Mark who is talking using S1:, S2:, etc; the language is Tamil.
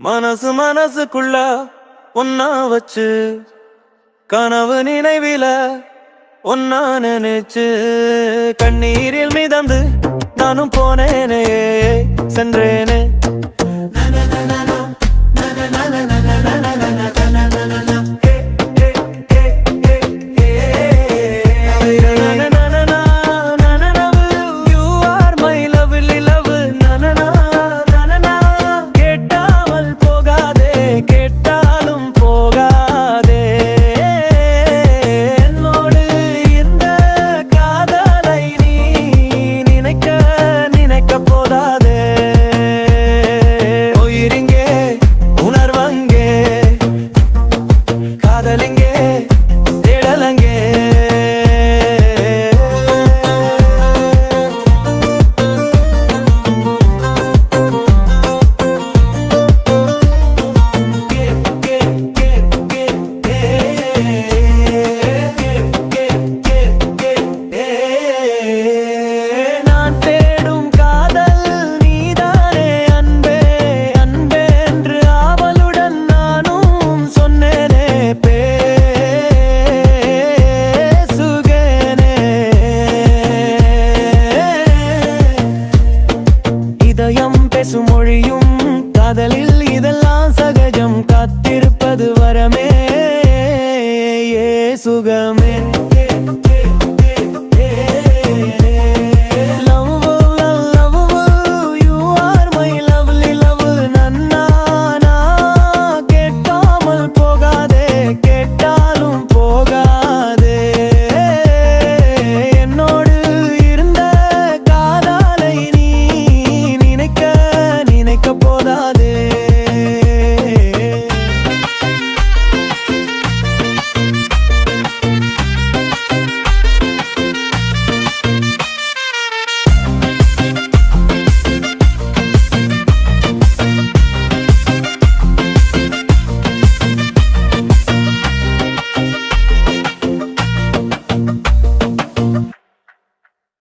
S1: மனசு மனசுக்குள்ள ஒன்னா வச்சு கனவு நினைவில ஒன்னா நினைச்சு கண்ணீரில் மிதந்து நானும் போனேனே சென்றேனே. தேடலங்கே. இதெல்லாம் சகஜம் காத்திருப்பது வரமே. ஏ சுகமே.